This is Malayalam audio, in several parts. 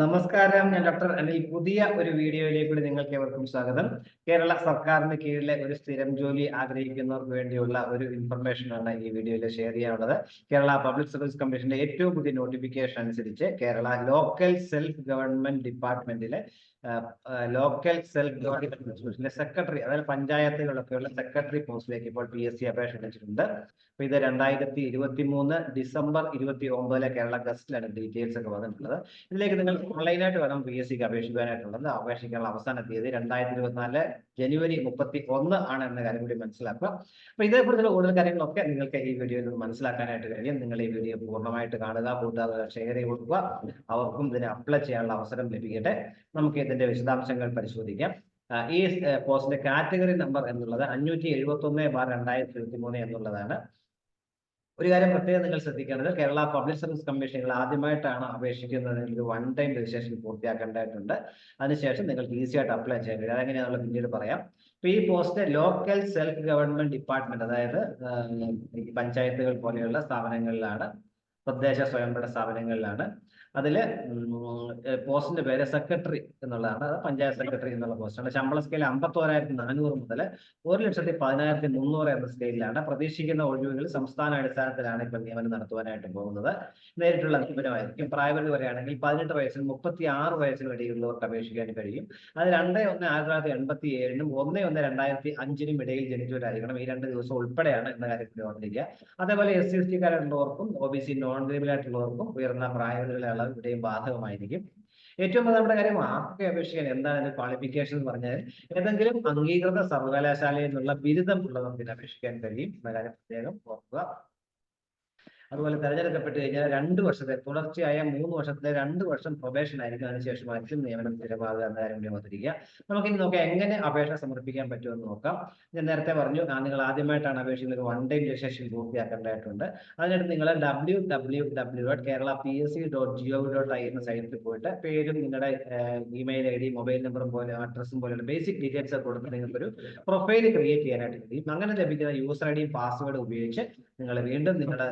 നമസ്കാരം ഞാൻ ഡോക്ടർ അനിൽ. പുതിയ ഒരു വീഡിയോയിലേക്ക് കൂടി നിങ്ങൾക്ക് ഏവർക്കും സ്വാഗതം. കേരള സർക്കാരിന് കീഴിലെ ഒരു സ്ഥിരം ജോലി ആഗ്രഹിക്കുന്നവർക്ക് വേണ്ടിയുള്ള ഒരു ഇൻഫർമേഷൻ ആണ് ഈ വീഡിയോയിൽ ഷെയർ ചെയ്യാനുള്ളത്. കേരള പബ്ലിക് സർവീസ് കമ്മീഷന്റെ ഏറ്റവും പുതിയ നോട്ടിഫിക്കേഷൻ അനുസരിച്ച് കേരള ലോക്കൽ സെൽഫ് ഗവൺമെന്റ് ഡിപ്പാർട്ട്മെന്റിലെ ലോക്കൽ സെൽഫ് ഗവൺമെന്റ് സെക്രട്ടറി അതായത് പഞ്ചായത്തുകളൊക്കെയുള്ള സെക്രട്ടറി പോസ്റ്റിലേക്ക് ഇപ്പോൾ പി എസ് സി അപേക്ഷ അടിച്ചിട്ടുണ്ട് അപ്പൊ ഇത് രണ്ടായിരത്തി ഇരുപത്തി മൂന്ന് ഡിസംബർ ഇരുപത്തി ഒമ്പതിലെ കേരള ഗസ്റ്റിലാണ് ഡീറ്റെയിൽസ് ഒക്കെ വന്നിട്ടുള്ളത്. ഇതിലേക്ക് നിങ്ങൾ ഓൺലൈനായിട്ട് വേണം പി എസ് സിക്ക് അപേക്ഷിക്കാനായിട്ടുള്ളത്. അപേക്ഷിക്കാനുള്ള അവസാന തീയതി രണ്ടായിരത്തി ഇരുപത്തിനാല് ജനുവരി മുപ്പത്തി ഒന്ന് ആണ് എന്ന കാര്യം കൂടി മനസ്സിലാക്കുക. അപ്പൊ ഇതേക്കുറിച്ചുള്ള കൂടുതൽ കാര്യങ്ങളൊക്കെ നിങ്ങൾക്ക് ഈ വീഡിയോയിൽ നിന്ന് മനസ്സിലാക്കാനായിട്ട് കഴിയും. നിങ്ങൾ ഈ വീഡിയോ പൂർണമായിട്ട് കാണുക കൂട്ടുകാർ ഷെയർ ചെയ്ത് കൊടുക്കുക. അവർക്കും ഇതിനെ അപ്ലൈ ചെയ്യാനുള്ള അവസരം ലഭിക്കട്ടെ. നമുക്ക് ഇതിന്റെ വിശദാംശങ്ങൾ പരിശോധിക്കാം. ഈ പോസ്റ്റിന്റെ കാറ്റഗറി നമ്പർ എന്നുള്ളത് അഞ്ഞൂറ്റി എഴുപത്തി ഒന്ന് ബാർ രണ്ടായിരത്തി ഇരുപത്തി മൂന്ന് എന്നുള്ളതാണ്. ഒരു കാര്യം പ്രത്യേകം നിങ്ങൾ ശ്രദ്ധിക്കേണ്ടത് കേരള പബ്ലിക് സർവീസ് കമ്മീഷനുകൾ ആദ്യമായിട്ടാണ് അപേക്ഷിക്കുന്നതെങ്കിൽ വൺ ടൈം രജിസ്ട്രേഷൻ പൂർത്തിയാക്കേണ്ടതായിട്ടുണ്ട്. അതിനുശേഷം നിങ്ങൾക്ക് ഈസി ആയിട്ട് അപ്ലൈ ചെയ്യാൻ കഴിയും. അതെങ്ങനെയാണെന്നുള്ള പിന്നീട് പറയാം. അപ്പൊ ഈ post local self government department അതായത് പഞ്ചായത്തുകൾ പോലെയുള്ള സ്ഥാപനങ്ങളിലാണ് തദ്ദേശ സ്വയംഭരണ സ്ഥാപനങ്ങളിലാണ്. അതിൽ പോസ്റ്റിന്റെ പേര് സെക്രട്ടറി എന്നുള്ളതാണ്. അത് പഞ്ചായത്ത് സെക്രട്ടറി എന്നുള്ള പോസ്റ്റാണ്. ശമ്പള സ്കെയിൽ അമ്പത്തോരായിരത്തി നാനൂറ് മുതൽ ഒരു ലക്ഷത്തി പതിനായിരത്തി മുന്നൂറ് എന്ന സ്കെയിലാണ് പ്രതീക്ഷിക്കുന്ന ഒഴിവുകൾ സംസ്ഥാന അടിസ്ഥാനത്തിലാണ് ഇപ്പൊ നിയമനം നടത്തുവാനായിട്ട് പോകുന്നത്. നേരിട്ടുള്ള നിയമനമായിരിക്കും പ്രൈവറ്റ് വരെയാണെങ്കിൽ പതിനെട്ട് വയസ്സിൽ മുപ്പത്തി ആറ് വയസ്സിന് ഇടയിലുള്ളവർക്ക് അപേക്ഷിക്കാൻ കഴിയും. അത് രണ്ട് ഒന്ന് ആയിരത്തി തൊള്ളായിരത്തി എൺപത്തി ഏഴിനും ഒന്ന് ഒന്ന് രണ്ടായിരത്തി അഞ്ചിനും ഇടയിൽ ജനിച്ചവരായിരിക്കണം ഈ രണ്ട് ദിവസം ഉൾപ്പെടെയാണ് എന്ന കാര്യത്തിൽ ഓർമ്മിക്കുക അതേപോലെ എസ് സി എസ് ടിക്കാരുള്ളവർക്കും ഒ ബി സി നോൺ ആയിട്ടുള്ളവർക്കും ഉയർന്ന പ്രായപരിധികളുടെ ഇവിടെയും ബാധകമായിരിക്കും. ഏറ്റവും പ്രധാനപ്പെട്ട കാര്യം ആർക്കൊക്കെ അപേക്ഷിക്കാൻ എന്താണ് അതിന്റെ ക്വാളിഫിക്കേഷൻ എന്ന് പറഞ്ഞാൽ ഏതെങ്കിലും അംഗീകൃത സർവകലാശാലയിൽ നിന്നുള്ള ബിരുദം ഉള്ളവർക്ക് അപേക്ഷിക്കാൻ കഴിയും. എന്ന കാര്യം പ്രത്യേകം ഓർക്കുക. അതുപോലെ തെരഞ്ഞെടുക്കപ്പെട്ട് കഴിഞ്ഞാൽ രണ്ട് വർഷത്തെ തുടർച്ചയായ മൂന്ന് വർഷത്തെ രണ്ട് വർഷം പ്രൊബേഷൻ ആയിരിക്കും. അതിനുശേഷമായിരിക്കും നിയമനം സ്ഥിരമാകുക എന്ന കാര്യം വന്നിരിക്കുക നമുക്ക് ഇനി നോക്കാം എങ്ങനെ അപേക്ഷ സമർപ്പിക്കാൻ പറ്റുമെന്ന് നോക്കാം. ഞാൻ നേരത്തെ പറഞ്ഞു നിങ്ങൾ ആദ്യമായിട്ടാണ് അപേക്ഷിക്കുന്നത് വൺ ടൈം രജിസ്ട്രേഷൻ പൂർത്തിയാക്കേണ്ടതായിട്ടുണ്ട്. അതിനടുത്ത് നിങ്ങൾ W W W dot Kerala P S C dot G O dot I എന്ന സൈറ്റിൽ പോയിട്ട് പേരും നിങ്ങളുടെ ഇമെയിൽ ഐ ഡി മൊബൈൽ നമ്പറും പോലെ അഡ്രസ്സും പോലെയുള്ള ബേസിക് ഡീറ്റെയിൽസ് കൊടുത്ത് നിങ്ങൾക്കൊരു പ്രൊഫൈൽ ക്രിയേറ്റ് ചെയ്യാനായിട്ട് കഴിയും. അങ്ങനെ ലഭിക്കുന്ന യൂസർ ഐ ഡിയും പാസ്വേഡും ഉപയോഗിച്ച് നിങ്ങൾ വീണ്ടും നിങ്ങളുടെ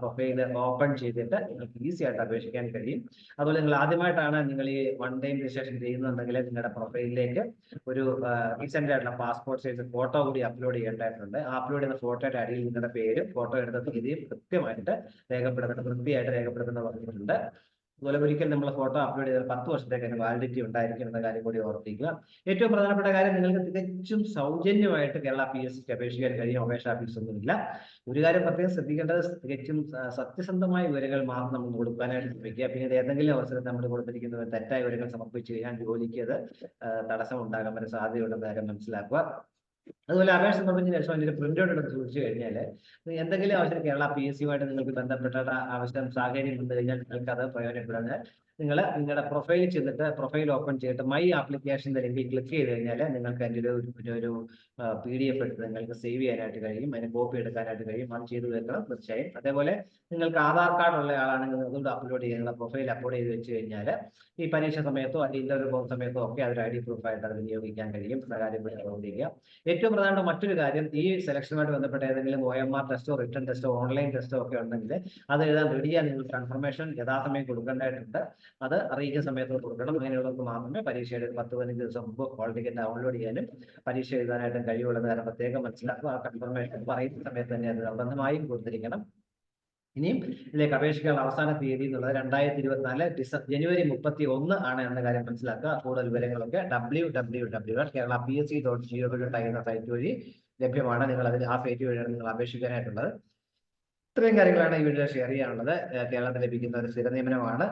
പ്രൊഫൈൽ ഓപ്പൺ ചെയ്തിട്ട് നിങ്ങൾക്ക് ഈസി ആയിട്ട് അപേക്ഷിക്കാൻ കഴിയും. അതുപോലെ നിങ്ങൾ ആദ്യമായിട്ടാണ് നിങ്ങൾ ഈ വൺ ടൈം രജിസ്ട്രേഷൻ ചെയ്യുന്നുണ്ടെങ്കിൽ നിങ്ങളുടെ പ്രൊഫൈലിലേക്ക് ഒരു റീസെന്റ് ആയിട്ടുള്ള പാസ്പോർട്ട് സൈസ് ഫോട്ടോ കൂടി അപ്ലോഡ് ചെയ്യേണ്ടതായിട്ടുണ്ട്. അപ്ലോഡ് ചെയ്യുന്ന ഫോട്ടോയുടെ അടിയിൽ നിങ്ങളുടെ പേരും ഫോട്ടോ എടുത്ത തീയതിയും കൃത്യമായിട്ട് രേഖപ്പെടുത്തേണ്ട വൃത്തിയായിട്ട് രേഖപ്പെടുത്തുന്ന പറഞ്ഞിട്ടുണ്ട്. അതുപോലെ ഒരിക്കൽ നമ്മൾ ഫോട്ടോ അപ്ലോഡ് ചെയ്താൽ പത്ത് വർഷത്തേക്ക് അതിന് വാലിഡിറ്റി ഉണ്ടായിരിക്കും എന്ന കാര്യം കൂടി ഓർത്തിക്കുക ഏറ്റവും പ്രധാനപ്പെട്ട കാര്യം നിങ്ങൾക്ക് തികച്ചും സൗജന്യമായിട്ട് കേരള പി എസ് സിക്ക് അപേക്ഷിക്കാൻ കഴിയും അപേക്ഷ ഫീസ് ഒന്നുമില്ല. ഒരു കാര്യം പ്രത്യേകം ശ്രദ്ധിക്കേണ്ടത് തികച്ചും സത്യസന്ധമായ വിവരങ്ങൾ മാത്രം നമ്മൾ കൊടുക്കാനായിട്ട് ശ്രമിക്കുക. പിന്നീട് ഏതെങ്കിലും അവസരം നമ്മൾ കൊടുത്തിരിക്കുന്ന തെറ്റായ വിവരങ്ങൾ സമർപ്പിച്ചു കഴിഞ്ഞാൽ ജോലിക്ക് അത് തടസ്സം ഉണ്ടാകാൻ വരെ സാധ്യതയുണ്ടെന്ന കാര്യം മനസ്സിലാക്കുക. അതുപോലെ അപേക്ഷ സമർപ്പിച്ചതിന് ശേഷം അതിന്റെ പ്രിന്റ് ഔട്ട് എടുത്ത് സൂക്ഷിച്ചു കഴിഞ്ഞാൽ എന്തെങ്കിലും ആവശ്യം കേരള പി എസ് സിയുമായിട്ട് നിങ്ങൾക്ക് ബന്ധപ്പെട്ട ആവശ്യം സാഹചര്യം വന്നു കഴിഞ്ഞാൽ നിങ്ങൾക്ക് അത് പ്രയോജനപ്പെടുന്നത് നിങ്ങൾ നിങ്ങളുടെ പ്രൊഫൈൽ ചെന്നിട്ട് പ്രൊഫൈൽ ഓപ്പൺ ചെയ്തിട്ട് മൈ ആപ്ലിക്കേഷൻ ലിങ്കിൽ ക്ലിക്ക് ചെയ്ത് കഴിഞ്ഞാൽ നിങ്ങൾക്ക് അതിന്റെ ഒരു ഒരു- പി ഡി എഫ് എടുത്ത് നിങ്ങൾക്ക് സേവ് ചെയ്യാനായിട്ട് കഴിയും. അതിന് കോപ്പി എടുക്കാനായിട്ട് കഴിയും. അത് ചെയ്തു വെക്കണം തീർച്ചയായും. അതേപോലെ നിങ്ങൾക്ക് ആധാർ കാർഡ് ഉള്ള ആളാണെങ്കിൽ അതുകൊണ്ട് അപ്ലോഡ് ചെയ്യുന്ന പ്രൊഫൈൽ അപ്ലോഡ് ചെയ്ത് വെച്ച് കഴിഞ്ഞാൽ ഈ പരീക്ഷ സമയത്തോ അല്ലെങ്കിൽ ഇന്റർവ്യൂ പോകുന്ന സമയത്തോ ഒക്കെ അതൊരു ഐ ഡി പ്രൂഫായിട്ട് അത് വിനിയോഗിക്കാൻ കഴിയും. എന്ന കാര്യം കൂടി ഓർമ്മിക്കുക ഏറ്റവും പ്രധാനപ്പെട്ട മറ്റൊരു കാര്യം ഈ സെലക്ഷനുമായിട്ട് ബന്ധപ്പെട്ട ഏതെങ്കിലും ഒ എം ആർ ടെസ്റ്റോ റിട്ടേൺ ടെസ്റ്റോ ഓൺലൈൻ ടെസ്റ്റോ ഒക്കെ ഉണ്ടെങ്കിൽ അത് എഴുതാൻ റെഡിയാണ് നിങ്ങൾ കൺഫർമേഷൻ യഥാസമയം കൊടുക്കേണ്ടതായിട്ടുണ്ട്. അത് അറിയിക്കുന്ന സമയത്ത് കൊടുക്കണം. അങ്ങനെയുള്ളവർക്ക് മാത്രമേ പരീക്ഷയുടെ പത്ത് പതിനഞ്ച് ദിവസം മുമ്പ് ഹോൾ ടിക്കറ്റ് ഡൗൺലോഡ് ചെയ്യാനും പരീക്ഷ എഴുതാനായിട്ടും കഴിയുള്ളത് കാരണം പ്രത്യേകം മനസ്സിലാക്കുക കൺഫർമേഷൻ പറയുന്ന സമയത്ത് തന്നെ അത് നിർബന്ധമായും കൊടുത്തിരിക്കണം. ഇനിയും ഇതിലേക്ക് അപേക്ഷിക്കാനുള്ള അവസാന തീയതി എന്നുള്ളത് രണ്ടായിരത്തി ഇരുപത്തിനാല് ഡിസംബർ ജനുവരി മുപ്പത്തി ഒന്ന് ആണ് എന്ന കാര്യം മനസ്സിലാക്കുക. കൂടുതൽ വിവരങ്ങളൊക്കെ W W W dot Kerala P S C dot G O dot I എന്ന സൈറ്റ് വഴി ലഭ്യമാണ്. നിങ്ങൾ അതിൽ ആ സൈറ്റ് വഴിയാണ് നിങ്ങൾ അപേക്ഷിക്കാനായിട്ടുള്ളത്. ഇത്രയും കാര്യങ്ങളാണ് ഈ വീഡിയോ ഷെയർ ചെയ്യാനുള്ളത്. കേരളത്തിൽ ലഭിക്കുന്ന ഒരു സ്ഥിര നിയമനമാണ്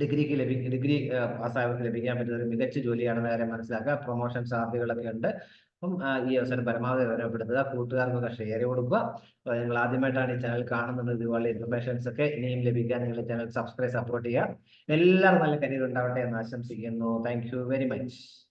ഡിഗ്രിക്ക് ലഭിക്കും ഡിഗ്രി പാസ്സായവർക്ക് ലഭിക്കാൻ പറ്റുന്ന ഒരു മികച്ച ജോലിയാണെന്ന കാര്യം മനസ്സിലാക്കുക. പ്രൊമോഷൻ സാധ്യതകളൊക്കെ ഉണ്ട്. അപ്പം ഈ അവസരം പരമാവധി വിവരപ്പെടുത്തുക കൂട്ടുകാർക്കൊക്കെ ഷെയർ കൊടുക്കുക. അപ്പോൾ നിങ്ങൾ ആദ്യമായിട്ടാണ് ഈ ചാനൽ കാണുന്നത്. ഇതുപോലെ ഇൻഫർമേഷൻസ് ഒക്കെ ഇനിയും ലഭിക്കാൻ നിങ്ങൾ ചാനൽ സബ്സ്ക്രൈബ് സപ്പോർട്ട് ചെയ്യുക. എല്ലാവരും നല്ല കരിയർ ഉണ്ടാവട്ടെ എന്ന് ആശംസിക്കുന്നു. Thank very much